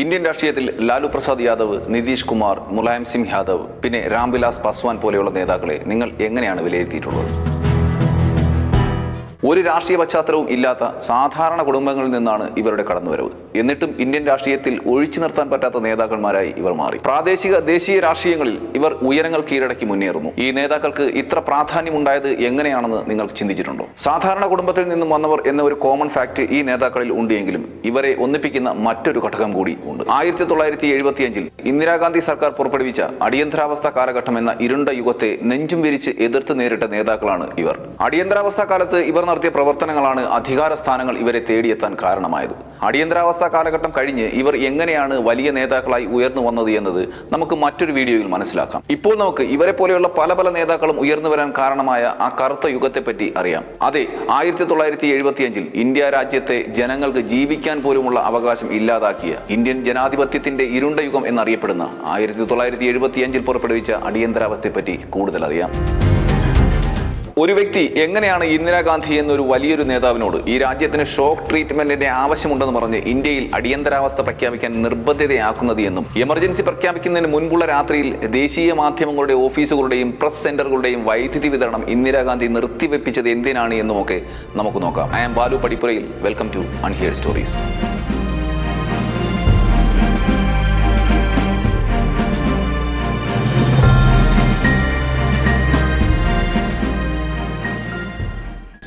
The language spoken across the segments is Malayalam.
ഇന്ത്യൻ രാഷ്ട്രീയത്തിൽ ലാലു പ്രസാദ് യാദവ് നിതീഷ് കുമാർ മുലായം സിംഗ് യാദവ് പിന്നെ രാംവിലാസ് പാസ്വാൻ പോലെയുള്ള നേതാക്കളെ നിങ്ങൾ എങ്ങനെയാണ് വിലയിരുത്തിയിട്ടുള്ളത്? ഒരു രാഷ്ട്രീയ പശ്ചാത്തലവും ഇല്ലാത്ത സാധാരണ കുടുംബങ്ങളിൽ നിന്നാണ് ഇവരുടെ കടന്നുവരവ്. എന്നിട്ടും ഇന്ത്യൻ രാഷ്ട്രീയത്തിൽ ഒഴിച്ചു നിർത്താൻ പറ്റാത്ത നേതാക്കന്മാരായി ഇവർ മാറി. പ്രാദേശിക ദേശീയ രാഷ്ട്രീയങ്ങളിൽ ഇവർ ഉയരങ്ങൾ കീഴടക്കി മുന്നേറുന്നു. ഈ നേതാക്കൾക്ക് ഇത്ര പ്രാധാന്യമുണ്ടായത് എങ്ങനെയാണെന്ന് നിങ്ങൾ ചിന്തിച്ചിട്ടുണ്ടോ? സാധാരണ കുടുംബത്തിൽ നിന്നും വന്നവർ എന്ന ഒരു കോമൺ ഫാക്ട് ഈ നേതാക്കളിൽ ഉണ്ടെങ്കിലും ഇവരെ ഒന്നിപ്പിക്കുന്ന മറ്റൊരു ഘടകം കൂടി ഉണ്ട്. ആയിരത്തി തൊള്ളായിരത്തി എഴുപത്തിയഞ്ചിൽ ഇന്ദിരാഗാന്ധി സർക്കാർ പുറപ്പെടുവിച്ച അടിയന്തരാവസ്ഥ കാലഘട്ടം എന്ന ഇരുണ്ട യുഗത്തെ നെഞ്ചും വിരിച്ച് എതിർത്ത് നേരിട്ട നേതാക്കളാണ് ഇവർ. അടിയന്തരാവസ്ഥ കാലത്ത് ഇവർ നടത്തിയ പ്രവർത്തനങ്ങളാണ് അധികാര സ്ഥാനങ്ങൾ ഇവരെ തേടിയെത്താൻ കാരണമായത്. അടിയന്തരാവസ്ഥ കാലഘട്ടം കഴിഞ്ഞ് ഇവർ എങ്ങനെയാണ് വലിയ നേതാക്കളായി ഉയർന്നു വന്നത് എന്നത് നമുക്ക് മറ്റൊരു വീഡിയോയിൽ മനസ്സിലാക്കാം. ഇപ്പോൾ നമുക്ക് ഇവരെ പോലെയുള്ള പല പല നേതാക്കളും ഉയർന്നു വരാൻ കാരണമായ ആ കറുത്ത യുഗത്തെ പറ്റി അറിയാം. അതെ ആയിരത്തി തൊള്ളായിരത്തി എഴുപത്തിയഞ്ചിൽ ഇന്ത്യ രാജ്യത്തെ ജനങ്ങൾക്ക് ജീവിക്കാൻ പോലുമുള്ള അവകാശം ഇല്ലാതാക്കിയ ഇന്ത്യൻ ജനാധിപത്യത്തിന്റെ ഇരുണ്ട യുഗം എന്നറിയപ്പെടുന്ന ആയിരത്തി തൊള്ളായിരത്തി എഴുപത്തിയഞ്ചിൽ പുറപ്പെടുവിച്ച അടിയന്തരാവസ്ഥയെപ്പറ്റി കൂടുതൽ അറിയാം ഒരു വ്യക്തി എങ്ങനെയാണ് ഇന്ദിരാഗാന്ധി എന്നൊരു വലിയൊരു നേതാവിനോട് ഈ രാജ്യത്തിന് ഷോക്ക് ട്രീറ്റ്മെന്റിന്റെ ആവശ്യമുണ്ടെന്ന് പറഞ്ഞ് ഇന്ത്യയിൽ അടിയന്തരാവസ്ഥ പ്രഖ്യാപിക്കാൻ നിർബന്ധിതയാക്കുന്നത് എന്നും എമർജൻസി പ്രഖ്യാപിക്കുന്നതിന് മുൻപുള്ള രാത്രിയിൽ ദേശീയ മാധ്യമങ്ങളുടെ ഓഫീസുകളുടെയും പ്രസ് സെന്ററുകളുടെയും വൈദ്യുതി വിതരണം ഇന്ദിരാഗാന്ധി നിർത്തിവെപ്പിച്ചത് എന്തിനാണ് എന്നുമൊക്കെ നമുക്ക് നോക്കാം. ഐ ആം ബാലു പടിപ്പുരയിൽ. വെൽക്കം ടു അൺഹിയർ സ്റ്റോറീസ്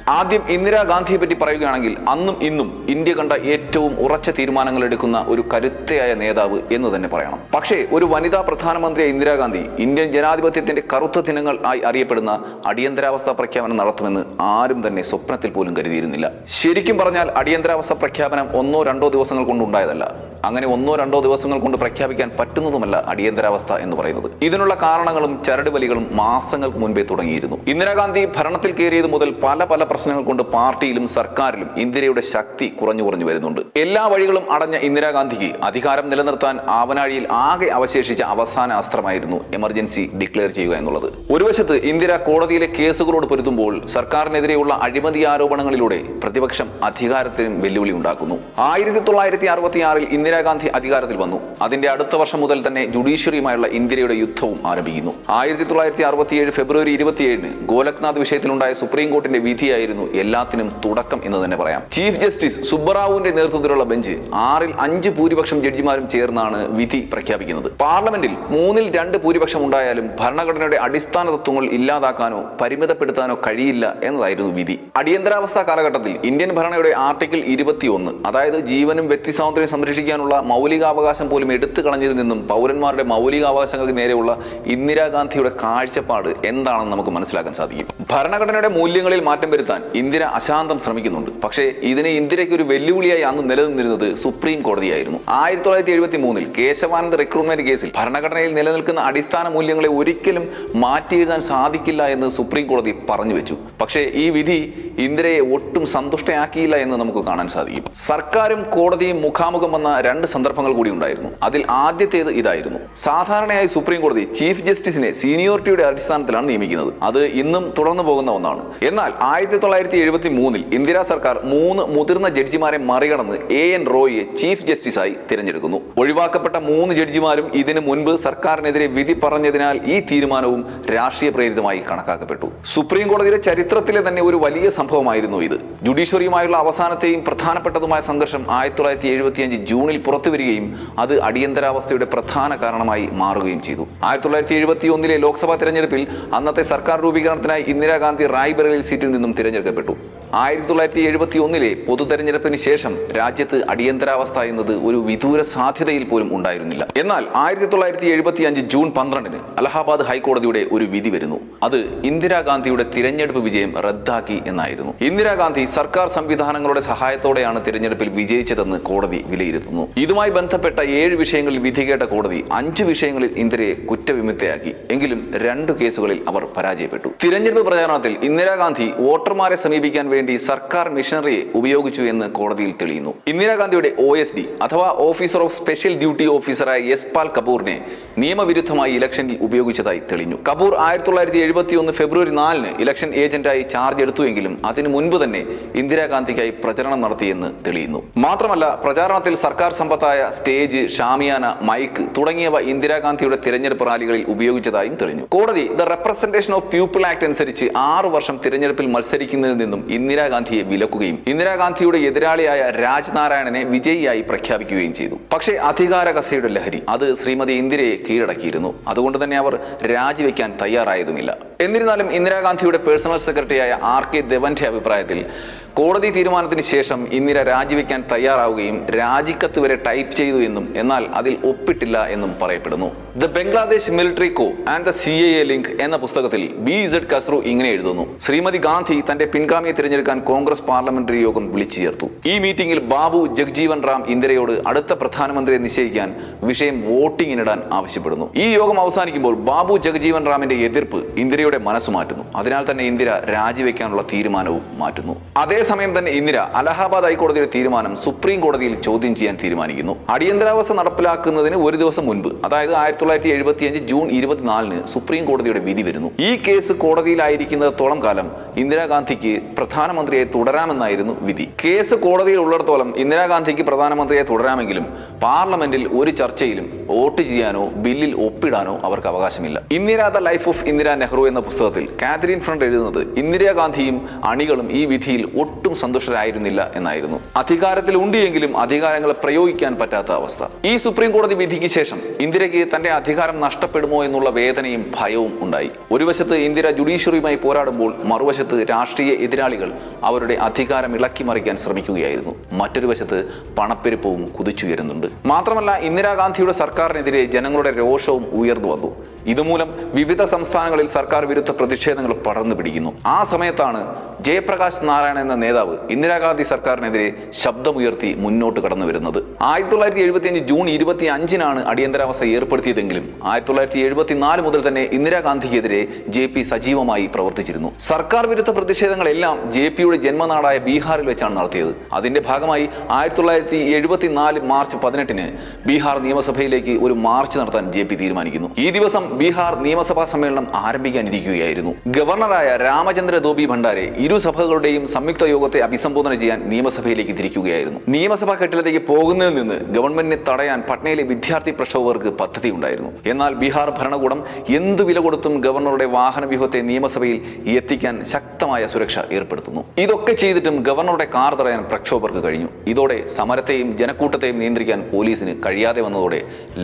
ആദ്യം ഇന്ദിരാഗാന്ധിയെ പറ്റി പറയുകയാണെങ്കിൽ അന്നും ഇന്നും ഇന്ത്യ കണ്ട ഏറ്റവും ഉറച്ച തീരുമാനങ്ങൾ എടുക്കുന്ന ഒരു കരുത്തയായ നേതാവ് എന്ന് തന്നെ പറയണം. പക്ഷേ ഒരു വനിതാ പ്രധാനമന്ത്രിയായ ഇന്ദിരാഗാന്ധി ഇന്ത്യൻ ജനാധിപത്യത്തിന്റെ കറുത്ത ദിനങ്ങൾ ആയി അറിയപ്പെടുന്ന അടിയന്തരാവസ്ഥ പ്രഖ്യാപനം നടത്തുമെന്ന് ആരും തന്നെ സ്വപ്നത്തിൽ പോലും കരുതിയിരുന്നില്ല. ശരിക്കും പറഞ്ഞാൽ അടിയന്തരാവസ്ഥ പ്രഖ്യാപനം ഒന്നോ രണ്ടോ ദിവസങ്ങൾ കൊണ്ടുണ്ടായതല്ല. അങ്ങനെ ഒന്നോ രണ്ടോ ദിവസങ്ങൾ കൊണ്ട് പ്രഖ്യാപിക്കാൻ പറ്റുന്നതുമല്ല അടിയന്തരാവസ്ഥ എന്ന് പറയുന്നത്. ഇതിനുള്ള കാരണങ്ങളും ചരടുവലികളും മാസങ്ങൾക്ക് മുൻപേ തുടങ്ങിയിരുന്നു. ഇന്ദിരാഗാന്ധി ഭരണത്തിൽ കയറിയത് മുതൽ പല പല പ്രശ്നങ്ങൾ കൊണ്ട് പാർട്ടിയിലും സർക്കാരിലും ഇന്ദിരയുടെ ശക്തി കുറഞ്ഞു കുറഞ്ഞു വരുന്നുണ്ട്. എല്ലാ വഴികളും അടഞ്ഞ ഇന്ദിരാഗാന്ധിക്ക് അധികാരം നിലനിർത്താൻ ആവനാഴിയിൽ ആകെ അവശേഷിച്ച അവസാന അസ്ത്രമായിരുന്നു എമർജൻസി ഡിക്ലെയർ ചെയ്യുക എന്നുള്ളത്. ഒരു വശത്ത് ഇന്ദിര കോടതിയിലെ കേസുകളോട് പൊരുത്തുമ്പോൾ സർക്കാരിനെതിരെയുള്ള അഴിമതി ആരോപണങ്ങളിലൂടെ പ്രതിപക്ഷം അധികാരത്തിനും വെല്ലുവിളി ഉണ്ടാക്കുന്നു. ആയിരത്തി തൊള്ളായിരത്തി അറുപത്തിയാറിൽ ഇന്ദിരാഗാന്ധി അധികാരത്തിൽ വന്നു. അതിന്റെ അടുത്ത വർഷം മുതൽ തന്നെ ജുഡീഷ്യറിയുമായുള്ള ഇന്ത്യയുടെ യുദ്ധവും ആരംഭിക്കുന്നു. ആയിരത്തി തൊള്ളായിരത്തി അറുപത്തിയേഴ് ഫെബ്രുവരി ഇരുപത്തിയേഴിന് ഗോലക്നാഥ് വിഷയത്തിലുണ്ടായ സുപ്രീം കോർട്ടിന്റെ വിധിയായിരുന്നു എല്ലാത്തിനും തുടക്കം എന്ന് തന്നെ പറയാം. ചീഫ് ജസ്റ്റിസ് സുബ്ബറാവുവിന്റെ നേതൃത്വത്തിലുള്ള ബെഞ്ച് ആറിൽ അഞ്ച് ഭൂരിപക്ഷം ജഡ്ജിമാരും ചേർന്നാണ് വിധി പ്രഖ്യാപിക്കുന്നത്. പാർലമെന്റിൽ മൂന്നിൽ രണ്ട് ഭൂരിപക്ഷം ഉണ്ടായാലും ഭരണഘടനയുടെ അടിസ്ഥാന തത്വങ്ങൾ ഇല്ലാതാക്കാനോ പരിമിതപ്പെടുത്താനോ കഴിയില്ല എന്നതായിരുന്നു വിധി. അടിയന്തരാവസ്ഥ കാലഘട്ടത്തിൽ ഇന്ത്യൻ ഭരണയുടെ ആർട്ടിക്കിൾ ഇരുപത്തിയൊന്ന് അതായത് ജീവനും വ്യക്തിസ്വാതന്ത്ര്യം സംരക്ഷിക്കാനുള്ള മൗലികാവകാശം പോലും എടുത്തു കളഞ്ഞതിൽ നിന്നും പൗരന്മാരുടെ മൗലികാവകാശങ്ങൾക്ക് നേരെയുള്ള ഇന്ദിരാഗാന്ധിയുടെ കാഴ്ചപ്പാട് എന്താണെന്ന് നമുക്ക് മനസ്സിലാക്കാൻ സാധിക്കും. ഭരണഘടനയുടെ മൂല്യങ്ങളിൽ മാറ്റം വരുത്താൻ ഇന്ദിര അശാന്തം ശ്രമിക്കുന്നുണ്ട്. പക്ഷേ ഇതിനെ ഇന്ദിരയ്ക്ക് ഒരു വെല്ലുവിളിയായി അന്ന് നിലനിന്നിരുന്നത് സുപ്രീം കോടതിയായിരുന്നു. ആയിരത്തി തൊള്ളായിരത്തി എഴുപത്തി മൂന്നിൽ കേശവാനന്ദ റിക്രൂട്ട്മെന്റ് കേസിൽ ഭരണഘടനയിൽ നിലനിൽക്കുന്ന അടിസ്ഥാന മൂല്യങ്ങളെ ഒരിക്കലും മാറ്റി എഴുതാൻ സാധിക്കില്ല എന്ന് സുപ്രീം കോടതി പറഞ്ഞു വെച്ചു. പക്ഷേ ഈ വിധി ഇന്ദിരയെ ഒട്ടും സന്തുഷ്ടയാക്കിയില്ല എന്ന് നമുക്ക് കാണാൻ സാധിക്കും. സർക്കാരും കോടതിയും മുഖാമുഖം വന്ന രണ്ട് സന്ദർഭങ്ങൾ കൂടി ഉണ്ടായിരുന്നു. അതിൽ ആദ്യത്തേത് ഇതായിരുന്നു. സാധാരണയായി സുപ്രീം കോടതി ചീഫ് ജസ്റ്റിസിനെ സീനിയോറിറ്റിയുടെ അടിസ്ഥാനത്തിലാണ് നിയമിക്കുന്നത്. അത് ഇന്നും തുടർന്നു പോകുന്ന ഒന്നാണ്. എന്നാൽ ആയിരത്തി തൊള്ളായിരത്തി എഴുപത്തി മൂന്നിൽ ഇന്ദിരാ സർക്കാർ മൂന്ന് മുതിർന്ന ജഡ്ജിമാരെ മറികടന്ന് എ എൻ റോയിയെ ചീഫ് ജസ്റ്റിസായി തിരഞ്ഞെടുക്കുന്നു. ഒഴിവാക്കപ്പെട്ട മൂന്ന് ജഡ്ജിമാരും ഇതിനു മുൻപ് സർക്കാരിനെതിരെ വിധി പറഞ്ഞതിനാൽ ഈ തീരുമാനവും രാഷ്ട്രീയ പ്രേരിതമായി കണക്കാക്കപ്പെട്ടു. സുപ്രീം കോടതിയുടെ ചരിത്രത്തിലെ തന്നെ ഒരു വലിയ സംഭവമായിരുന്നു ഇത്. ജുഡീഷ്യറിയുമായുള്ള അവസാനത്തെയും പ്രധാനപ്പെട്ടതുമായ സംഘർഷം ആയിരത്തി തൊള്ളായിരത്തി എഴുപത്തിയഞ്ച് ജൂണിൽ പുറത്തുവരികയും അത് അടിയന്തരാവസ്ഥയുടെ പ്രധാന കാരണമായി മാറുകയും ചെയ്തു. ആയിരത്തി തൊള്ളായിരത്തി എഴുപത്തി ഒന്നിലെ ലോക്സഭാ തെരഞ്ഞെടുപ്പിൽ അന്നത്തെ സർക്കാർ രൂപീകരണത്തിനായി ഇന്ദിരാഗാന്ധി റായ്ബറേലി സീറ്റിൽ നിന്നും തിരഞ്ഞെടുക്കപ്പെട്ടു. ആയിരത്തി തൊള്ളായിരത്തി എഴുപത്തി ഒന്നിലെ പൊതു തെരഞ്ഞെടുപ്പിന് ശേഷം രാജ്യത്ത് അടിയന്തരാവസ്ഥ എന്നത് ഒരു വിദൂര സാധ്യതയിൽ പോലും ഉണ്ടായിരുന്നില്ല. എന്നാൽ ആയിരത്തി തൊള്ളായിരത്തി എഴുപത്തി അഞ്ച് ജൂൺ പന്ത്രണ്ടിന് അലഹാബാദ് ഹൈക്കോടതിയുടെ ഒരു വിധി വരുന്നു. അത് ഇന്ദിരാഗാന്ധിയുടെ തിരഞ്ഞെടുപ്പ് വിജയം റദ്ദാക്കി എന്നായിരുന്നു. ഇന്ദിരാഗാന്ധി സർക്കാർ സംവിധാനങ്ങളുടെ സഹായത്തോടെയാണ് തിരഞ്ഞെടുപ്പിൽ വിജയിച്ചതെന്ന് കോടതി വിലയിരുത്തുന്നു. ഇതുമായി ബന്ധപ്പെട്ട ഏഴ് വിഷയങ്ങളിൽ വിധി കേട്ട കോടതി അഞ്ച് വിഷയങ്ങളിൽ ഇന്ദിരയെ കുറ്റവിമുക്തയാക്കി. എങ്കിലും രണ്ടു കേസുകളിൽ അവർ പരാജയപ്പെട്ടു. തിരഞ്ഞെടുപ്പ് പ്രചാരണത്തിൽ ഇന്ദിരാഗാന്ധി വോട്ടർമാരെ സമീപിക്കാൻ വേണ്ടി വേണ്ടി സർക്കാർ മിഷനറിയെ ഉപയോഗിച്ചു എന്ന് കോടതിയിൽ തെളിയുന്നു. ഇന്ദിരാഗാന്ധിയുടെ ഒ എസ് ഡി അഥവാ ഓഫീസർ ഓഫ് സ്പെഷ്യൽ ഡ്യൂട്ടി ഓഫീസറായ യസ്പാൽ കപൂറിനെ നിയമവിരുദ്ധമായി ഇലക്ഷനിൽ ഉപയോഗിച്ചതായി തെളിഞ്ഞു. കപൂർ ആയിരത്തി തൊള്ളായിരത്തി എഴുപത്തി ഒന്ന് ഫെബ്രുവരി നാലിന് ഇലക്ഷൻ ഏജന്റായി ചാർജ് എടുത്തുവെങ്കിലും അതിനു മുൻപ് തന്നെ ഇന്ദിരാഗാന്ധിക്കായി പ്രചരണം നടത്തിയെന്ന് തെളിയുന്നു. മാത്രമല്ല പ്രചാരണത്തിൽ സർക്കാർ സമ്പത്തായ സ്റ്റേജ് ഷാമിയാന മൈക്ക് തുടങ്ങിയവ ഇന്ദിരാഗാന്ധിയുടെ തിരഞ്ഞെടുപ്പ് റാലികളിൽ ഉപയോഗിച്ചതായും തെളിഞ്ഞു. കോടതി the representation of people act അനുസരിച്ച് ആറു വർഷം തിരഞ്ഞെടുപ്പിൽ മത്സരിക്കുന്നതിൽ നിന്നും ഇന്ദിരാഗാന്ധിയെ വിലക്കുകയും ഇന്ദിരാഗാന്ധിയുടെ എതിരാളിയായ രാജ്നാരായണനെ വിജയിയായി പ്രഖ്യാപിക്കുകയും ചെയ്തു. പക്ഷേ അധികാര കസയുടെ ലഹരി അത് ശ്രീമതി ഇന്ദിരയെ കീഴടക്കിയിരുന്നു. അതുകൊണ്ട് തന്നെ അവർ രാജിവെക്കാൻ തയ്യാറായതുമില്ല. എന്നിരുന്നാലും ഇന്ദിരാഗാന്ധിയുടെ പേഴ്സണൽ സെക്രട്ടറിയായ ആർ കെ ദേവന്റെ അഭിപ്രായത്തിൽ കോടതി തീരുമാനത്തിന് ശേഷം ഇന്ദിര രാജിവെക്കാൻ തയ്യാറാവുകയും രാജിക്കത്ത് വരെ ടൈപ്പ് ചെയ്തു എന്നും എന്നാൽ അതിൽ ഒപ്പിട്ടില്ല എന്നും പറയപ്പെടുന്നു. The Bangladesh military coup and the C A link എന്ന പുസ്തകത്തിൽ ബി ഇസഡ് കസ്രു ഇങ്ങനെ എഴുതുന്നു. ശ്രീമതി ഗാന്ധി തന്റെ പിൻഗാമിയെ തിരഞ്ഞെടുക്കാൻ കോൺഗ്രസ് പാർലമെന്ററി യോഗം വിളിച്ചു ചേർത്തു ഈ മീറ്റിംഗിൽ ബാബു ജഗ്ജീവൻ റാം ഇന്ദിരയോട് അടുത്ത പ്രധാനമന്ത്രിയെ നിശ്ചയിക്കാൻ വിഷയം വോട്ടിങ്ങിനിടാൻ ആവശ്യപ്പെടുന്നു. ഈ യോഗം അവസാനിക്കുമ്പോൾ ബാബു ജഗജീവൻ റാമിന്റെ എതിർപ്പ് ഇന്ദിരയുടെ മനസ്സ് മാറ്റുന്നു. അതിനാൽ തന്നെ ഇന്ദിര രാജിവെക്കാനുള്ള തീരുമാനവും മാറ്റുന്നു. അതേസമയം തന്നെ ഇന്ദിര അലഹാബാദ് ഹൈക്കോടതിയുടെ തീരുമാനം സുപ്രീം കോടതിയിൽ ചോദ്യം ചെയ്യാൻ തീരുമാനിക്കുന്നു. അടിയന്തരാവസ്ഥ നടപ്പിലാക്കുന്നതിന് ഒരു ദിവസം മുൻപ് അതായത് ആയിരത്തി തൊള്ളായിരത്തി എഴുപത്തിയഞ്ച് ജൂൺ ഇരുപത്തിനാലിന് സുപ്രീം കോടതിയുടെ വിധി വരുന്നു. ഈ കേസ് കോടതിയിലായിരിക്കുന്നിടത്തോളം കാലം ഇന്ദിരാഗാന്ധിക്ക് പ്രധാനമന്ത്രിയെ തുടരാമെന്നായിരുന്നു വിധി. കേസ് കോടതിയിൽ ഉള്ളിടത്തോളം ഇന്ദിരാഗാന്ധിക്ക് പ്രധാനമന്ത്രിയെ തുടരാമെങ്കിലും പാർലമെന്റിൽ ഒരു ചർച്ചയിലും വോട്ട് ചെയ്യാനോ ബില്ലിൽ ഒപ്പിടാനോ അവർക്ക് അവകാശമില്ല. Indira the life of Indira Nehru എന്ന പുസ്തകത്തിൽ കാതറിൻ ഫ്രണ്ട് എഴുതുന്നത് ഇന്ദിരാഗാന്ധിയും അണികളും ഈ വിധിയിൽ ഒട്ടും സന്തുഷ്ടരായിരുന്നില്ല എന്നായിരുന്നു. അധികാരത്തിൽ ഉണ്ടിയെങ്കിലും അധികാരങ്ങളെ പ്രയോഗിക്കാൻ പറ്റാത്ത അവസ്ഥ. ഈ സുപ്രീം കോടതി വിധിക്ക് ശേഷം ഇന്ദിരയ്ക്ക് തന്റെ അധികാരം നഷ്ടപ്പെടുമോ എന്നുള്ള വേദനയും ഭയവും ഉണ്ടായി. ഒരു വശത്ത് ഇന്ദിര ജുഡീഷ്യറിയുമായി പോരാടുമ്പോൾ മറുവശത്ത് രാഷ്ട്രീയ എതിരാളികൾ അവരുടെ അധികാരം ഇളക്കി മറിക്കാൻ ശ്രമിക്കുകയായിരുന്നു. മറ്റൊരു വശത്ത് പണപ്പെരുപ്പവും കുതിച്ചുയരുന്നുണ്ട്. മാത്രമല്ല ഇന്ദിരാഗാന്ധിയുടെ സർക്കാരിനെതിരെ ജനങ്ങളുടെ രോഷവും ഉയർന്നു വന്നു. ഇതുമൂലം വിവിധ സംസ്ഥാനങ്ങളിൽ സർക്കാർ വിരുദ്ധ പ്രതിഷേധങ്ങൾ പടർന്നു പിടിക്കുന്നു. ആ സമയത്താണ് ജയപ്രകാശ് നാരായണൻ എന്ന നേതാവ് ഇന്ദിരാഗാന്ധി സർക്കാരിനെതിരെ ശബ്ദമുയർത്തി മുന്നോട്ട് കടന്നു വരുന്നത്. ആയിരത്തി തൊള്ളായിരത്തി എഴുപത്തിയഞ്ച് ജൂൺ ഇരുപത്തി അഞ്ചിനാണ് അടിയന്തരാവസ്ഥ ഏർപ്പെടുത്തിയതെങ്കിലും ആയിരത്തി തൊള്ളായിരത്തി എഴുപത്തി നാല് മുതൽ തന്നെ ഇന്ദിരാഗാന്ധിക്കെതിരെ ജെ പി സജീവമായി പ്രവർത്തിച്ചിരുന്നു. സർക്കാർ വിരുദ്ധ പ്രതിഷേധങ്ങളെല്ലാം ജെ പിയുടെ ജന്മനാടായ ബീഹാറിൽ വെച്ചാണ് നടത്തിയത്. അതിന്റെ ഭാഗമായി ആയിരത്തി തൊള്ളായിരത്തി എഴുപത്തിനാല് മാർച്ച് പതിനെട്ടിന് ബീഹാർ നിയമസഭയിലേക്ക് ഒരു മാർച്ച് നടത്താൻ ജെ പി തീരുമാനിക്കുന്നു. ഈ ദിവസം ബീഹാർ നിയമസഭാ സമ്മേളനം ആരംഭിക്കാനിരിക്കുകയായിരുന്നു. ഗവർണറായ രാമചന്ദ്ര ദോബി ഭണ്ഡാരെ ഇരു സഭകളുടെയും സംയുക്ത യോഗത്തെ അഭിസംബോധന ചെയ്യാൻ നിയമസഭയിലേക്ക് തിരിക്കുകയായിരുന്നു. നിയമസഭാ കെട്ടിടത്തേക്ക് പോകുന്നതിൽ നിന്ന് ഗവൺമെന്റിനെ തടയാൻ പട്നയിലെ വിദ്യാർത്ഥി പ്രക്ഷോഭകർക്ക് പദ്ധതി ഉണ്ടായിരുന്നു എന്നാൽ ബീഹാർ ഭരണകൂടം എന്തു വില കൊടുത്തും ഗവർണറുടെ വാഹന വ്യൂഹത്തെ നിയമസഭയിൽ എത്തിക്കാൻ ശക്തമായ സുരക്ഷ ഏർപ്പെടുത്തുന്നു. ഇതൊക്കെ ചെയ്തിട്ടും ഗവർണറുടെ കാർ തടയാൻ പ്രക്ഷോഭകർക്ക് കഴിഞ്ഞു. ഇതോടെ സമരത്തെയും ജനക്കൂട്ടത്തെയും നിയന്ത്രിക്കാൻ പോലീസിന് കഴിയാതെ വന്നതോടെ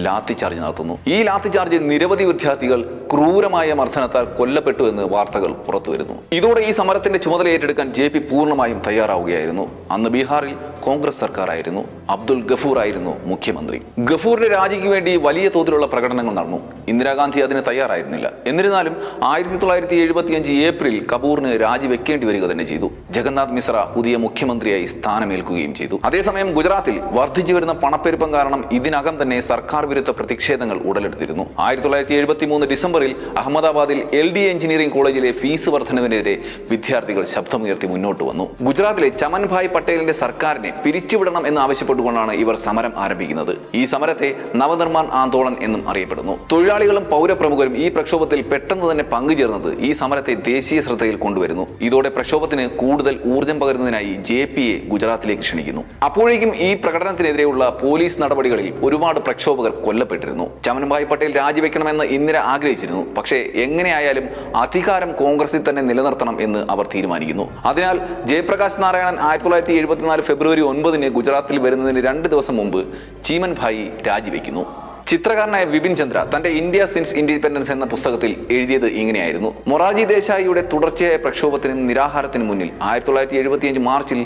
ലാത്തി ചാർജ് നടത്തുന്നു. ഈ ലാത്തി ചാർജ് നിരവധി വിദ്യാർത്ഥികൾ ക്രൂരമായ മർദ്ദനത്താൽ കൊല്ലപ്പെട്ടു എന്ന് വാർത്തകൾ പുറത്തുവരുന്നു ഇതോടെ ഈ സമരത്തിന്റെ ചുമതല ഏറ്റെടുക്കാൻ ജെ പി പൂർണമായും തയ്യാറാവുകയായിരുന്നു. അന്ന് ബീഹാറിൽ കോൺഗ്രസ് സർക്കാരായിരുന്നു. അബ്ദുൽ ഗഫൂർ ആയിരുന്നു മുഖ്യമന്ത്രി. ഗഫൂറിന്റെ രാജിക്ക് വേണ്ടി വലിയ തോതിലുള്ള പ്രകടനങ്ങൾ നടന്നു. ഇന്ദിരാഗാന്ധി അതിന് തയ്യാറായിരുന്നില്ല. എന്നിരുന്നാലും ആയിരത്തി തൊള്ളായിരത്തി എഴുപത്തി അഞ്ച് ഏപ്രിൽ കപൂറിന് രാജിവെക്കേണ്ടി വരിക തന്നെ ചെയ്തു. ജഗന്നാഥ് മിശ്ര പുതിയ മുഖ്യമന്ത്രിയായി സ്ഥാനമേൽക്കുകയും ചെയ്തു. അതേസമയം ഗുജറാത്തിൽ വർദ്ധിച്ചു വരുന്ന പണപ്പെരുപ്പം കാരണം ഇതിനകം തന്നെ സർക്കാർ വിരുദ്ധ പ്രതിഷേധങ്ങൾ ഉടലെടുത്തിരുന്നു. ആയിരത്തി തൊള്ളായിരത്തി എഴുപത്തി മൂന്ന് ഡിസംബറിൽ അഹമ്മദാബാദിൽ എൽ ഡി എഞ്ചിനീയറിംഗ് കോളേജിലെ ഫീസ് വർധനവിനെതിരെ വിദ്യാർത്ഥികൾ ശബ്ദമുയർത്തി മുന്നോട്ട് വന്നു. ഗുജറാത്തിലെ ചമൻഭായ് പട്ടേലിന്റെ സർക്കാരിനെ പിരിച്ചുവിടണം എന്ന് ആവശ്യപ്പെട്ടുകൊണ്ടാണ് ഇവർ സമരം ആരംഭിക്കുന്നത്. ഈ സമരത്തെ നവനിർമ്മാൺ ആന്തോളൻ എന്നും അറിയപ്പെടുന്നു. തൊഴിലാളികളും പൗരപ്രമുഖരും ഈ പ്രക്ഷോഭത്തിൽ പെട്ടെന്ന് തന്നെ പങ്കുചേർന്നത് ഈ സമരത്തെ ദേശീയ ശ്രദ്ധയിൽ കൊണ്ടുവരുന്നു. ഇതോടെ പ്രക്ഷോഭത്തിന് കൂടുതൽ ഊർജം പകരുന്നതിനായി ജെ പി എ ഗുജറാത്തിലേക്ക് ക്ഷണിക്കുന്നു. അപ്പോഴേക്കും ഈ പ്രകടനത്തിനെതിരെയുള്ള പോലീസ് നടപടികളിൽ ഒരുപാട് പ്രക്ഷോഭകർ കൊല്ലപ്പെട്ടിരുന്നു. ചമൻഭായ് പട്ടേൽ രാജിവെക്കണമെന്ന് ഇന്ദിര ആഗ്രഹിച്ചിരുന്നു. പക്ഷേ എങ്ങനെയായാലും അധികാരം കോൺഗ്രസിൽ തന്നെ നിലനിർത്തണം എന്ന് അവർ തീരുമാനിക്കുന്നു. അതിനാൽ ജയപ്രകാശ് നാരായണൻ ആയിരത്തി തൊള്ളായിരത്തി എഴുപത്തിനാല് ഫെബ്രുവരി ഒൻപതിന് ഗുജറാത്തിൽ വരുന്നതിന് രണ്ട് ദിവസം മുമ്പ് ചീമൻ ഭായി രാജിവെക്കുന്നു. ചിത്രകാരനായ വിപിൻ ചന്ദ്ര തന്റെ ഇന്ത്യ സിൻസ് ഇൻഡിപെൻഡൻസ് എന്ന പുസ്തകത്തിൽ എഴുതിയത് ഇങ്ങനെയായിരുന്നു. മൊറാജി ദേശായിയുടെ തുടർച്ചയായ പ്രക്ഷോഭത്തിനും നിരാഹാരത്തിനും മുന്നിൽ ആയിരത്തി തൊള്ളായിരത്തി എഴുപത്തിയഞ്ച് മാർച്ചിൽ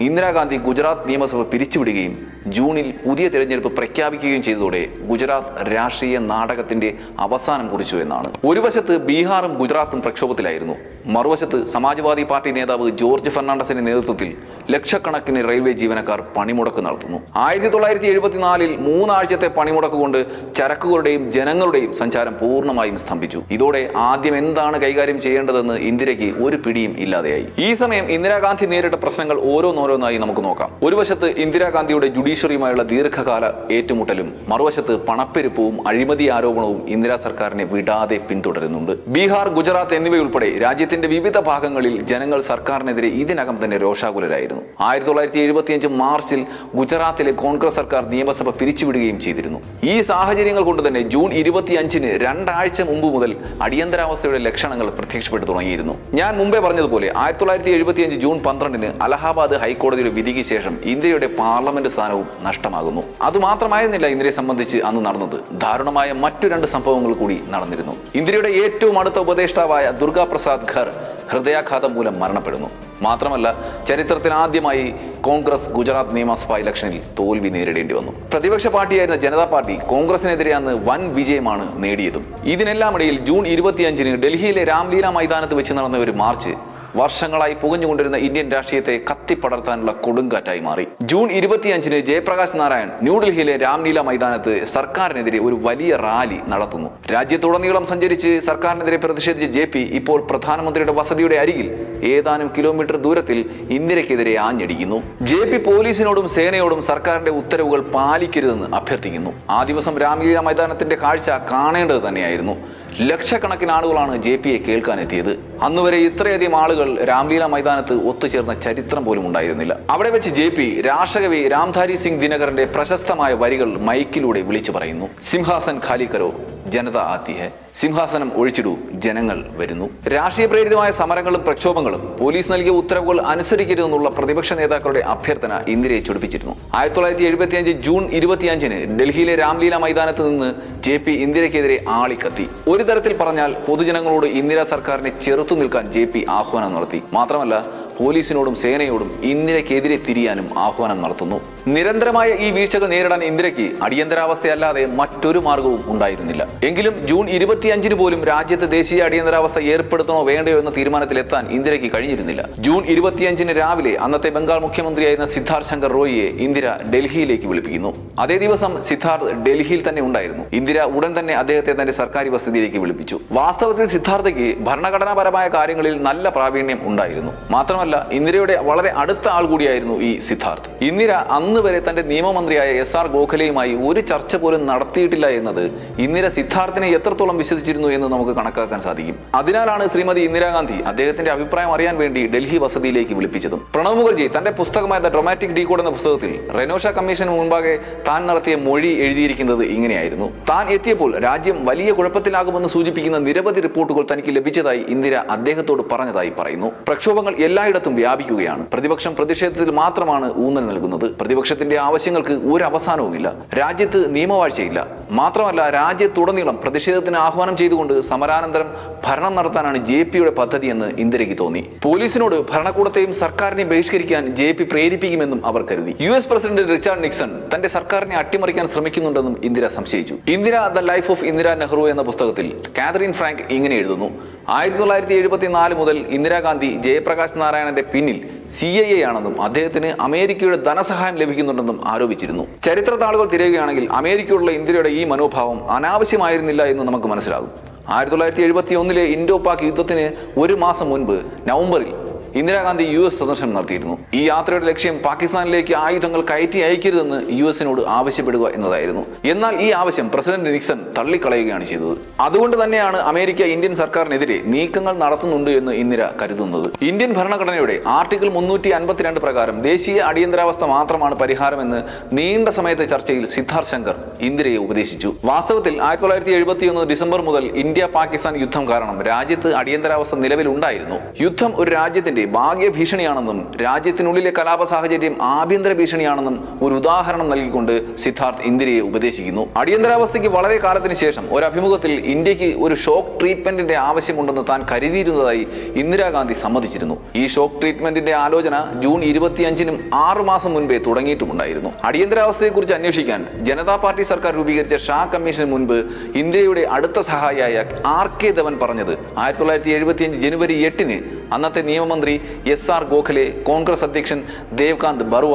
ഇന്ദിരാഗാന്ധി ഗുജറാത്ത് നിയമസഭ പിരിച്ചുവിടുകയും ജൂണിൽ പുതിയ തിരഞ്ഞെടുപ്പ് പ്രഖ്യാപിക്കുകയും ചെയ്തതോടെ ഗുജറാത്ത് രാഷ്ട്രീയ നാടകത്തിന്റെ അവസാനം കുറിച്ചു എന്നാണ്. ഒരു വശത്ത് ബീഹാറും ഗുജറാത്തും പ്രക്ഷോഭത്തിലായിരുന്നു. മറുവശത്ത് സമാജ്വാദി പാർട്ടി നേതാവ് ജോർജ് ഫെർണാണ്ടസിന്റെ നേതൃത്വത്തിൽ ലക്ഷക്കണക്കിന് റെയിൽവേ ജീവനക്കാർ പണിമുടക്ക് നടത്തുന്നു. ആയിരത്തി തൊള്ളായിരത്തി എഴുപത്തിനാലിൽ മൂന്നാഴ്ചത്തെ പണിമുടക്ക് കൊണ്ട് ചരക്കുകളുടെയും ജനങ്ങളുടെയും സഞ്ചാരം പൂർണമായും സ്തംഭിച്ചു. ഇതോടെ ആദ്യം എന്താണ് കൈകാര്യം ചെയ്യേണ്ടതെന്ന് ഇന്ദിരയ്ക്ക് ഒരു പിടിയും ഇല്ലാതെയായി. ഈ സമയം ഇന്ദിരാഗാന്ധി നേരിട്ട പ്രശ്നങ്ങൾ ഓരോന്നോരോന്നായി നമുക്ക് നോക്കാം. ഒരു വശത്ത് ഇന്ദിരാഗാന്ധിയുടെ ജുഡീഷ്യറിയുമായുള്ള ദീർഘകാല ഏറ്റുമുട്ടലും മറുവശത്ത് പണപ്പെരുപ്പവും അഴിമതി ആരോപണവും ഇന്ദിരാ സർക്കാരിനെ വിടാതെ പിന്തുടരുന്നുണ്ട്. ബീഹാർ ഗുജറാത്ത് എന്നിവയുൾപ്പെടെ രാജ്യത്തിന്റെ വിവിധ ഭാഗങ്ങളിൽ ജനങ്ങൾ സർക്കാരിനെതിരെ ഇതിനകം തന്നെ രോഷാകുലരായിരുന്നു. ആയിരത്തി തൊള്ളായിരത്തി എഴുപത്തിയഞ്ച് മാർച്ചിൽ ഗുജറാത്തിലെ കോൺഗ്രസ് സർക്കാർ നിയമസഭ പിരിച്ചുവിടുകയും ചെയ്തിരുന്നു. ഈ സാഹചര്യങ്ങൾ കൊണ്ട് തന്നെ ജൂൺ ഇരുപത്തിയഞ്ചിന് രണ്ടാഴ്ച മുമ്പ് മുതൽ അടിയന്തരാവസ്ഥയുടെ ലക്ഷണങ്ങൾ പ്രത്യക്ഷപ്പെട്ടു തുടങ്ങിയിരുന്നു. ഞാൻ മുമ്പേ പറഞ്ഞതുപോലെ ആയിരത്തി തൊള്ളായിരത്തി എഴുപത്തിയഞ്ച് ജൂൺ പന്ത്രണ്ടിന് അലഹാബാദ് ഹൈക്കോടതിയുടെ വിധിക്ക് ശേഷം ഇന്ത്യയുടെ പാർലമെന്റ് സ്ഥാനവും നഷ്ടമാകുന്നു. അതുമാത്രമായിരുന്നില്ല ഇന്ത്യയെ സംബന്ധിച്ച് അന്ന് നടന്നത്. ദാരുണമായ മറ്റു രണ്ട് സംഭവങ്ങൾ കൂടി നടന്നിരുന്നു. ഇന്ത്യയുടെ ഏറ്റവും അടുത്ത ഉപദേഷ്ടാവായ ദുർഗാ പ്രസാദ് ഖർ ഹൃദയാഘാതം മൂലം മരണപ്പെടുന്നു. മാത്രമല്ല ചരിത്രത്തിൽ ആദ്യമായി കോൺഗ്രസ് ഗുജറാത്ത് നിയമസഭാ ഇലക്ഷനിൽ തോൽവി നേരിടേണ്ടി വന്നു. പ്രതിപക്ഷ പാർട്ടിയായിരുന്ന ജനതാ പാർട്ടി കോൺഗ്രസിനെതിരെ അന്ന് വൻ വിജയമാണ് നേടിയതും. ഇതിനെല്ലാം ഇടയിൽ ജൂൺ ഇരുപത്തിയഞ്ചിന് ഡൽഹിയിലെ രാംലീല മൈതാനത്ത് വെച്ച് നടന്ന ഒരു മാർച്ച് വർഷങ്ങളായി പുകഞ്ഞുകൊണ്ടിരുന്ന ഇന്ത്യൻ രാഷ്ട്രീയത്തെ കത്തിപ്പടർത്താനുള്ള കൊടുങ്കാറ്റായി മാറി. ജൂൺ ഇരുപത്തിയഞ്ചിന് ജയപ്രകാശ് നാരായൺ ന്യൂഡൽഹിയിലെ രാംലീല മൈതാനത്ത് സർക്കാരിനെതിരെ ഒരു വലിയ റാലി നടത്തുന്നു. രാജ്യത്തുടനീളം സഞ്ചരിച്ച് സർക്കാരിനെതിരെ പ്രതിഷേധിച്ച ജെ ഇപ്പോൾ പ്രധാനമന്ത്രിയുടെ വസതിയുടെ അരികിൽ ഏതാനും കിലോമീറ്റർ ദൂരത്തിൽ ഇന്ദിരയ്ക്കെതിരെ ആഞ്ഞടിക്കുന്നു. ജെ പി പോലീസിനോടും സേനയോടും സർക്കാരിന്റെ ഉത്തരവുകൾ പാലിക്കരുതെന്ന് അഭ്യർത്ഥിക്കുന്നു. ആ ദിവസം രാംലീല മൈതാനത്തിന്റെ കാഴ്ച കാണേണ്ടത് തന്നെയായിരുന്നു. ലക്ഷക്കണക്കിന് ആളുകളാണ് ജെ പിയെ കേൾക്കാനെത്തിയത്. അന്നുവരെ ഇത്രയധികം ആളുകൾ രാംലീല മൈതാനത്ത് ഒത്തുചേർന്ന ചരിത്രം പോലും ഉണ്ടായിരുന്നില്ല. അവിടെ വെച്ച് ജെ പി രാഷ്ട്രകവി രാംധാരി സിംഗ് ദിനകരന്റെ പ്രശസ്തമായ വരികൾ മൈക്കിലൂടെ വിളിച്ചു പറയുന്നു. സിംഹാസൻ ഖാലിക്കരോ ജനത ആത്തി ഹെ. സിംഹാസനം ഒഴിച്ചിടൂ ജനങ്ങൾ വരുന്നു. രാഷ്ട്രീയ പ്രേരിതമായ സമരങ്ങളും പ്രക്ഷോഭങ്ങളും പോലീസ് നൽകിയ ഉത്തരവുകൾ അനുസരിക്കരുതെന്നുള്ള പ്രതിപക്ഷ നേതാക്കളുടെ അഭ്യർത്ഥന ഇന്ദിരയെ ചൊടിപ്പിച്ചിരുന്നു. ആയിരത്തി തൊള്ളായിരത്തി എഴുപത്തിയഞ്ച് ജൂൺ ഇരുപത്തിയഞ്ചിന് ഡൽഹിയിലെ രാംലീല മൈതാനത്ത് നിന്ന് ജെ പി ഇന്ദിരയ്ക്കെതിരെ ആളിക്കത്തി. ഒരു തരത്തിൽ പറഞ്ഞാൽ പൊതുജനങ്ങളോട് ഇന്ദിരാ സർക്കാരിനെ ചെറുത്തു നിൽക്കാൻ ജെ പി ആഹ്വാനം നടത്തി. മാത്രമല്ല പോലീസിനോടും സേനയോടും ഇന്ദിരയ്ക്കെതിരെ തിരിയാനും ആഹ്വാനം നടത്തുന്നു. നിരന്തരമായ ഈ വീഴ്ചകൾ നേരിടാൻ ഇന്ദിരയ്ക്ക് അടിയന്തരാവസ്ഥയല്ലാതെ മറ്റൊരു മാർഗവും ഉണ്ടായിരുന്നില്ല. എങ്കിലും ജൂൺ ഇരുപത്തിയഞ്ചിന് പോലും രാജ്യത്ത് ദേശീയ അടിയന്തരാവസ്ഥ ഏർപ്പെടുത്തണോ വേണ്ടയോ എന്ന തീരുമാനത്തിലെത്താൻ ഇന്ദിരയ്ക്ക് കഴിഞ്ഞിരുന്നില്ല. ജൂൺ ഇരുപത്തിയഞ്ചിന് രാവിലെ അന്നത്തെ ബംഗാൾ മുഖ്യമന്ത്രിയായിരുന്ന സിദ്ധാർത്ഥ് ശങ്കർ റോയിയെ ഇന്ദിര ഡൽഹിയിലേക്ക് വിളിപ്പിക്കുന്നു. അതേ ദിവസം സിദ്ധാർത്ഥ് ഡൽഹിയിൽ തന്നെ ഉണ്ടായിരുന്നു. ഇന്ദിര ഉടൻ തന്നെ അദ്ദേഹത്തെ തന്റെ സർക്കാർ വസതിയിലേക്ക് വിളിപ്പിച്ചു. വാസ്തവത്തിൽ സിദ്ധാർത്ഥയ്ക്ക് ഭരണഘടനാപരമായ കാര്യങ്ങളിൽ നല്ല പ്രാവീണ്യം ഉണ്ടായിരുന്നു. മാത്രമല്ല ഇന്ദിരയുടെ വളരെ അടുത്ത ആൾ കൂടിയായിരുന്നു ഈ സിദ്ധാർത്ഥ്. ഇന്ദിര അന്ന് വരെ തന്റെ നിയമമന്ത്രിയായ എസ് ആർ ഗോഖലെയുമായി ഒരു ചർച്ച പോലും നടത്തിയിട്ടില്ല എന്നത് ഇന്ദിര സിദ്ധാർത്ഥിനെ എത്രത്തോളം വിശ്വസിച്ചിരുന്നു എന്ന് നമുക്ക് കണക്കാക്കാൻ സാധിക്കും. അതിനാലാണ് ശ്രീമതി ഇന്ദിരാഗാന്ധി അദ്ദേഹത്തിന്റെ അഭിപ്രായം അറിയാൻ വേണ്ടി ഡൽഹി വസതിയിലേക്ക് വിളിപ്പിച്ചതും. പ്രണവ് മുഖർജി തന്റെ പുസ്തകമായ ഡ്രൊമാറ്റിക് ഡീകോഡ് എന്ന പുസ്തകത്തിൽ റെനോഷ കമ്മീഷന് മുൻപാകെ താൻ നടത്തിയ മൊഴി എഴുതിയിരിക്കുന്നത് ഇങ്ങനെയായിരുന്നു. താൻ എത്തിയപ്പോൾ രാജ്യം വലിയ കുഴപ്പത്തിലാകുമെന്ന് സൂചിപ്പിക്കുന്ന നിരവധി റിപ്പോർട്ടുകൾ തനിക്ക് ലഭിച്ചതായി ഇന്ദിര അദ്ദേഹത്തോട് പറഞ്ഞതായി പറയുന്നു. പ്രക്ഷോഭങ്ങൾ എല്ലായിടത്തും വ്യാപിക്കുകയാണ്. പ്രതിപക്ഷം പ്രതിഷേധത്തിൽ മാത്രമാണ് ഊന്നൽ നൽകുന്നത്. പ്രതിപക്ഷത്തിന്റെ ആവശ്യങ്ങൾക്ക് ഒരു അവസാനവുമില്ല. രാജ്യത്ത് നിയമവാഴ്ചയില്ല. മാത്രമല്ല രാജ്യത്തുടനീളം പ്രതിഷേധത്തിന് ആഹ്വാനം ചെയ്തുകൊണ്ട് സമരാനന്തരം ഭരണം നടത്താനാണ് ജെ പിയുടെ പദ്ധതിയെന്ന് ഇന്ദിരയ്ക്ക് തോന്നി. പോലീസിനോട് ഭരണകൂടത്തെയും സർക്കാരിനെയും ബഹിഷ്കരിക്കാൻ ജെ പി പ്രേരിപ്പിക്കുമെന്നും അവർ കരുതി. U S president Richard Nixon തന്റെ സർക്കാരിനെ അട്ടിമറിക്കാൻ ശ്രമിക്കുന്നുണ്ടെന്നും ഇന്ദിര സംശയിച്ചു. Indira the life of Indira Nehru എന്ന പുസ്തകത്തിൽ കാതറിൻ ഫ്രാങ്ക് ഇങ്ങനെ എഴുതുന്നു. ആയിരത്തി തൊള്ളായിരത്തി എഴുപത്തി നാല് മുതൽ ഇന്ദിരാഗാന്ധി ജയപ്രകാശ് നാരായണന്റെ പിന്നിൽ സി ഐ എ ആണെന്നും അദ്ദേഹത്തിന് അമേരിക്കയുടെ ധനസഹായം ലഭിക്കുന്നുണ്ടെന്നും ആരോപിച്ചിരുന്നു. ചരിത്ര താളുകൾ തിരയുകയാണെങ്കിൽ അമേരിക്കയുള്ള ഇന്ത്യയുടെ ഈ മനോഭാവം അനാവശ്യമായിരുന്നില്ല എന്ന് നമുക്ക് മനസ്സിലാകും. ആയിരത്തി തൊള്ളായിരത്തി എഴുപത്തി ഒന്നിലെ ഇൻഡോ പാക് യുദ്ധത്തിന് ഒരു മാസം മുൻപ് നവംബറിൽ ഇന്ദിരാഗാന്ധി യു എസ് സന്ദർശനം നടത്തിയിരുന്നു. ഈ യാത്രയുടെ ലക്ഷ്യം പാകിസ്ഥാനിലേക്ക് ആയുധങ്ങൾ കയറ്റി അയക്കരുതെന്ന് യു എസിനോട് ആവശ്യപ്പെടുക എന്നതായിരുന്നു. എന്നാൽ ഈ ആവശ്യം പ്രസിഡന്റ് നിക്സൺ തള്ളിക്കളയുകയാണ് ചെയ്തത്. അതുകൊണ്ട് തന്നെയാണ് അമേരിക്ക ഇന്ത്യൻ സർക്കാരിനെതിരെ നീക്കങ്ങൾ നടത്തുന്നുണ്ട് എന്ന് ഇന്ദിര കരുതുന്നത്. ഇന്ത്യൻ ഭരണഘടനയുടെ ആർട്ടിക്കിൾ മുന്നൂറ്റി അൻപത്തിരണ്ട് പ്രകാരം ദേശീയ അടിയന്തരാവസ്ഥ മാത്രമാണ് പരിഹാരമെന്ന് നീണ്ട സമയത്തെ ചർച്ചയിൽ സിദ്ധാർത്ഥ് ശങ്കർ ഇന്ദിരയെ ഉപദേശിച്ചു. വാസ്തവത്തിൽ ആയിരത്തി തൊള്ളായിരത്തി എഴുപത്തിയൊന്ന് ഡിസംബർ മുതൽ ഇന്ത്യ പാകിസ്ഥാൻ യുദ്ധം കാരണം രാജ്യത്ത് അടിയന്തരാവസ്ഥ നിലവിലുണ്ടായിരുന്നു. യുദ്ധം ഒരു രാജ്യത്തിന്റെ രാജ്യത്തിന്റെ ഭാഗ്യ ഭീഷണിയാണെന്നും രാജ്യത്തിനുള്ളിലെ കലാപ സാഹചര്യം ആഭ്യന്തര ഭീഷണിയാണെന്നും ഒരു ഉദാഹരണം നൽകിക്കൊണ്ട് സിദ്ധാർത്ഥ് ഇന്ദിരയെ ഉപദേശിക്കുന്നു. അടിയന്തരാവസ്ഥയ്ക്ക് വളരെ കാലത്തിന് ശേഷം ഒരു അഭിമുഖത്തിൽ ഇന്ത്യയ്ക്ക് ഒരു ഷോക്ക് ട്രീറ്റ്മെന്റിന്റെ ആവശ്യമുണ്ടെന്ന് താൻ കരുതിയിരുന്നതായി ഇന്ദിരാഗാന്ധി സമ്മതിച്ചിരുന്നു. ഈ ഷോക്ക് ട്രീറ്റ്മെന്റിന്റെ ആലോചന ജൂൺ ഇരുപത്തിയഞ്ചിനും ആറു മാസം മുൻപേ തുടങ്ങിയിട്ടുമുണ്ടായിരുന്നു. അടിയന്തരാവസ്ഥയെക്കുറിച്ച് അന്വേഷിക്കാൻ ജനതാ പാർട്ടി സർക്കാർ രൂപീകരിച്ച ഷാ കമ്മീഷന് മുൻപ് ഇന്ത്യയുടെ അടുത്ത സഹായിയായ ആർ കെ ധവൻ പറഞ്ഞത് ആയിരത്തി തൊള്ളായിരത്തി എഴുപത്തിയഞ്ച് ജനുവരി എട്ടിന് അന്നത്തെ നിയമമന്ത്രി എസ് ആർ ഗോഖലെ കോൺഗ്രസ് അധ്യക്ഷൻ ദേവ്കാന്ത് ബറുവ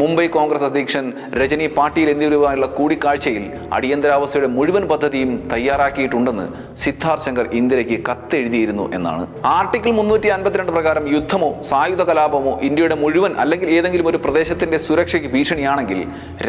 മുംബൈ കോൺഗ്രസ് അധ്യക്ഷൻ രജനി പാട്ടീൽ എന്നിവരുമായുള്ള കൂടിക്കാഴ്ചയിൽ അടിയന്തരാവസ്ഥയുടെ മുഴുവൻ പദ്ധതിയും തയ്യാറാക്കിയിട്ടുണ്ടെന്ന് സിദ്ധാർത്ഥ് ശങ്കർ ഇന്ദിരയ്ക്ക് കത്തെഴുതിയിരുന്നു എന്നാണ്. ആർട്ടിക്കിൾ മുന്നൂറ്റി അൻപത്തിരണ്ട് പ്രകാരം യുദ്ധമോ സായുധ കലാപമോ ഇന്ത്യയുടെ മുഴുവൻ അല്ലെങ്കിൽ ഏതെങ്കിലും ഒരു പ്രദേശത്തിന്റെ സുരക്ഷയ്ക്ക് ഭീഷണിയാണെങ്കിൽ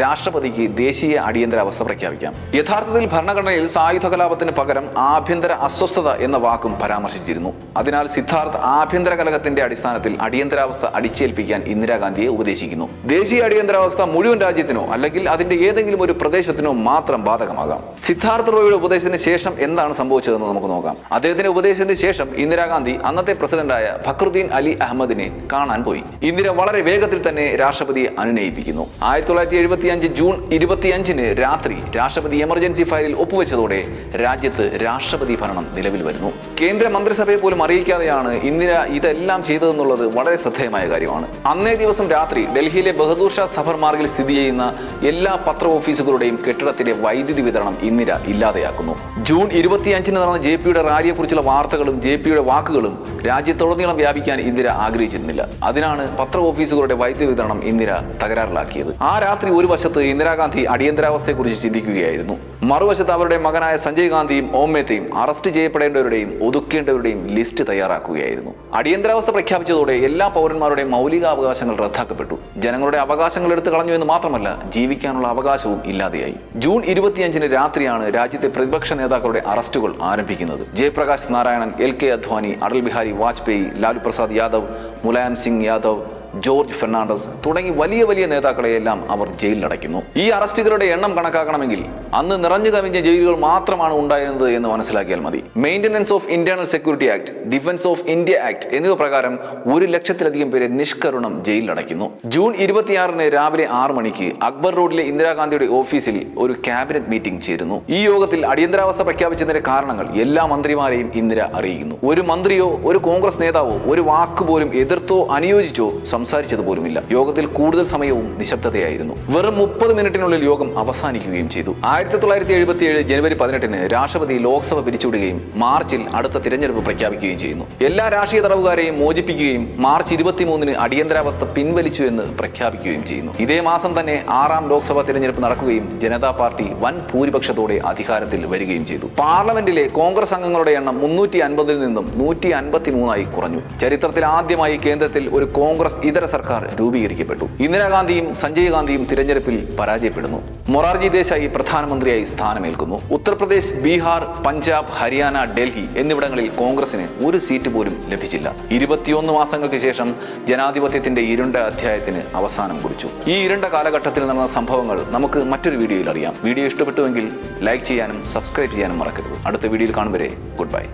രാഷ്ട്രപതിക്ക് ദേശീയ അടിയന്തരാവസ്ഥ പ്രഖ്യാപിക്കാം. യഥാർത്ഥത്തിൽ ഭരണഘടനയിൽ സായുധ കലാപത്തിന് പകരം ആഭ്യന്തര അസ്വസ്ഥത എന്ന വാക്കും പരാമർശിച്ചിരുന്നു. അതിനാൽ സിദ്ധാർത്ഥ് ആഭ്യന്തര കലഹത്തിന്റെ അടിസ്ഥാനത്തിൽ അടിയന്തരാവസ്ഥ അടിച്ചേൽപ്പിക്കാൻ ഇന്ദിരാഗാന്ധിയെ ഉപദേശിക്കുന്നു. ദേശീയ അടിയന്തരാവസ്ഥ മുഴുവൻ രാജ്യത്തിനോ അല്ലെങ്കിൽ അതിന്റെ ഏതെങ്കിലും ഒരു പ്രദേശത്തിനോ മാത്രം ബാധകമാകാം. സിദ്ധാർത്ഥ റോയിയുടെ ഉപദേശത്തിന് ശേഷം എന്താണ് സംഭവിച്ചതെന്ന് നമുക്ക് നോക്കാം. അദ്ദേഹത്തിന്റെ ഉപദേശത്തിന് ശേഷം ഇന്ദിരാഗാന്ധി അന്നത്തെ പ്രസിഡന്റായ ഫക്രുദ്ദീൻ അലി അഹമ്മദിനെ കാണാൻ പോയി. ഇന്ദിര വളരെ വേഗത്തിൽ തന്നെ രാഷ്ട്രപതിയെ അനുനയിപ്പിക്കുന്നു. ആയിരത്തി തൊള്ളായിരത്തി എഴുപത്തി അഞ്ച് ജൂൺ ഇരുപത്തിയഞ്ചിന് രാത്രി രാഷ്ട്രപതി എമർജൻസി ഫയലിൽ ഒപ്പുവെച്ചതോടെ രാജ്യത്ത് രാഷ്ട്രപതി ഭരണം നിലവിൽ വരുന്നു. കേന്ദ്ര മന്ത്രിസഭയെ പോലും അറിയിക്കാതെയാണ് ഇന്ദിര ഇതെല്ലാം ചെയ്തതെന്നുള്ളത് വളരെ ശ്രദ്ധേയമായ കാര്യമാണ്. അന്നേ ദിവസം രാത്രി ഡൽഹിയിലെ ബഹദൂർ ഷാ സഫർ മാർഗിൽ സ്ഥിതി ചെയ്യുന്ന എല്ലാ പത്ര ഓഫീസുകളുടെയും കെട്ടിടത്തിലെ വൈദ്യുതി വിതരണം ഇന്ദിര ഇല്ലാതെയാക്കുന്നു. ജൂൺ ഇരുപത്തിയഞ്ചിന് നടന്ന ജെ പിയുടെ റാലിയെക്കുറിച്ചുള്ള വാർത്തകളും ജെ പിയുടെ വാക്കുകളും രാജ്യത്തുടനീളം വ്യാപിക്കാൻ ഇന്ദിര ആഗ്രഹിച്ചിരുന്നില്ല. അതിനാണ് പത്ര ഓഫീസുകളുടെ വൈദ്യുതി വിതരണം ഇന്ദിര തകരാറിലാക്കിയത്. ആ രാത്രി ഒരു വശത്ത് ഇന്ദിരാഗാന്ധി അടിയന്തരാവസ്ഥയെക്കുറിച്ച് ചിന്തിക്കുകയായിരുന്നു. മറുവശത്ത് അവരുടെ മകനായ സഞ്ജയ് ഗാന്ധിയും ഓംമേതേയും അറസ്റ്റ് ചെയ്യപ്പെടേണ്ടവരുടെയും ഒതുക്കേണ്ടവരുടെയും ലിസ്റ്റ് തയ്യാറാക്കുകയായിരുന്നു. അടിയന്തരാവസ്ഥ പ്രഖ്യാപിച്ചതോടെ എല്ലാ പൗരന്മാരുടെയും മൗലികാവകാശങ്ങൾ റദ്ദാക്കപ്പെട്ടു. ജനങ്ങളുടെ അവകാശങ്ങൾ എടുത്തു കളഞ്ഞു എന്ന് മാത്രമല്ല ജീവിക്കാനുള്ള അവകാശവും ഇല്ലാതെയായി. ജൂൺ ഇരുപത്തിയഞ്ചിന് രാത്രിയാണ് രാജ്യത്തെ പ്രതിപക്ഷ നേതാക്കളുടെ അറസ്റ്റുകൾ ആരംഭിക്കുന്നത്. ജയപ്രകാശ് നാരായണൻ എൽ കെ അദ്വാനി അടൽ ബിഹാരി വാജ്പേയി ലാലു പ്രസാദ് യാദവ് മുലായം സിംഗ് യാദവ് ജോർജ് ഫെർണാണ്ടസ് തുടങ്ങി വലിയ വലിയ നേതാക്കളെയെല്ലാം അവർ ജയിലിലടയ്ക്കുന്നു ഈ അറസ്റ്റുകളുടെ എണ്ണം കണക്കാക്കണമെങ്കിൽ അന്ന് നിറഞ്ഞു കവിഞ്ഞ ജയിലുകൾ മാത്രമാണ് ഉണ്ടായിരുന്നത് എന്ന് മനസ്സിലാക്കിയാൽ മതി. Maintenance of internal security act defence of India act എന്നിവ പ്രകാരം ഒരു ലക്ഷത്തിലധികം പേരെ നിഷ്കരുണം ജയിലിലടയ്ക്കുന്നു ജൂൺ ഇരുപത്തിയാറിന് രാവിലെ ആറ് മണിക്ക് അക്ബർ റോഡിലെ ഇന്ദിരാഗാന്ധിയുടെ ഓഫീസിൽ ഒരു ക്യാബിനറ്റ് മീറ്റിംഗ് ചേരുന്നു. ഈ യോഗത്തിൽ അടിയന്തരാവസ്ഥ പ്രഖ്യാപിച്ചതിന്റെ കാരണങ്ങൾ എല്ലാ മന്ത്രിമാരെയും ഇന്ദിര അറിയിക്കുന്നു. ഒരു മന്ത്രിയോ ഒരു കോൺഗ്രസ് നേതാവോ ഒരു വാക്ക് പോലും എതിർത്തോ അനുയോജിച്ചോ സംസാരിച്ചത് പോലുമില്ല. യോഗത്തിൽ കൂടുതൽ സമയവും നിശബ്ദതയായിരുന്നു. വെറും മുപ്പത് മിനിറ്റിനുള്ളിൽ യോഗം അവസാനിക്കുകയും ചെയ്തു. ആയിരത്തി തൊള്ളായിരത്തി എഴുപത്തി ഏഴ് ജനുവരി പതിനെട്ടിന് രാഷ്ട്രപതി ലോക്സഭ പിരിച്ചുവിടുകയും മാർച്ചിൽ അടുത്ത തിരഞ്ഞെടുപ്പ് പ്രഖ്യാപിക്കുകയും ചെയ്യുന്നു. എല്ലാ രാഷ്ട്രീയ തടവുകാരെയും മോചിപ്പിക്കുകയും മാർച്ച് ഇരുപത്തിമൂന്നിന് അടിയന്തരാവസ്ഥ പിൻവലിച്ചു എന്ന് പ്രഖ്യാപിക്കുകയും ചെയ്യുന്നു. ഇതേ മാസം തന്നെ ആറാം ലോക്സഭാ തിരഞ്ഞെടുപ്പ് നടക്കുകയും ജനതാ പാർട്ടി വൻ ഭൂരിപക്ഷത്തോടെ അധികാരത്തിൽ വരികയും ചെയ്തു. പാർലമെന്റിലെ കോൺഗ്രസ് അംഗങ്ങളുടെ എണ്ണം മുന്നൂറ്റി അൻപതിൽ നിന്നും നൂറ്റി അൻപത്തി മൂന്നായി കുറഞ്ഞു. ചരിത്രത്തിൽ ആദ്യമായി കേന്ദ്രത്തിൽ ഒരു കോൺഗ്രസ് ഇതര സർക്കാർ രൂപീകരിക്കപ്പെട്ടു. ഇന്ദിരാഗാന്ധിയും സഞ്ജയ് ഗാന്ധിയും തിരഞ്ഞെടുപ്പിൽ പരാജയപ്പെടുന്നു. മൊറാർജി ദേശായി പ്രധാനമന്ത്രിയായി സ്ഥാനമേൽക്കുന്നു. ഉത്തർപ്രദേശ് ബീഹാർ പഞ്ചാബ് ഹരിയാന ഡൽഹി എന്നിവിടങ്ങളിൽ കോൺഗ്രസിന് ഒരു സീറ്റ് പോലും ലഭിച്ചില്ല. ഇരുപത്തിയൊന്ന് മാസങ്ങൾക്ക് ശേഷം ജനാധിപത്യത്തിന്റെ ഇരുണ്ട അധ്യായത്തിന് അവസാനം കുറിച്ചു. ഈ ഇരുണ്ട കാലഘട്ടത്തിൽ നടന്ന സംഭവങ്ങൾ നമുക്ക് മറ്റൊരു വീഡിയോയിൽ അറിയാം. വീഡിയോ ഇഷ്ടപ്പെട്ടുവെങ്കിൽ ലൈക്ക് ചെയ്യാനും സബ്സ്ക്രൈബ് ചെയ്യാനും മറക്കരുത്. അടുത്ത വീഡിയോയിൽ കാണും വരെ. Good bye.